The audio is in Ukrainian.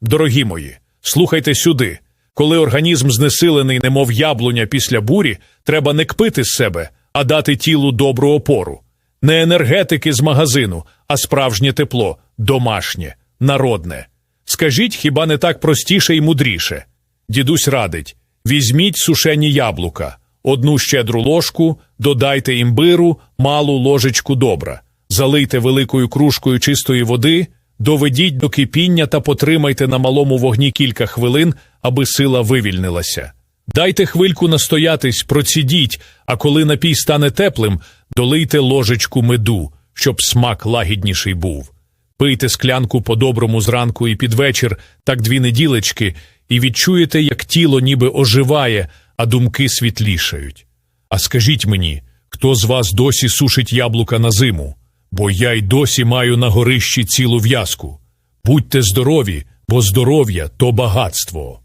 Дорогі мої, слухайте сюди. Коли організм знесилений, немов яблуня після бурі, треба не кпити з себе, а дати тілу добру опору. Не енергетики з магазину, а справжнє тепло, домашнє, народне. Скажіть, хіба не так простіше і мудріше? Дідусь радить: візьміть сушені яблука, одну щедру ложку, додайте імбиру, малу ложечку добра, залийте великою кружкою чистої води, доведіть до кипіння та потримайте на малому вогні кілька хвилин, аби сила вивільнилася. Дайте хвильку настоятись, процідіть, а коли напій стане теплим, долийте ложечку меду, щоб смак лагідніший був. Пийте склянку по-доброму зранку і під вечір, так дві неділечки, і відчуєте, як тіло ніби оживає, а думки світлішають. А скажіть мені, хто з вас досі сушить яблука на зиму? Бо я й досі маю на горищі цілу в'язку. Будьте здорові, бо здоров'я то багатство.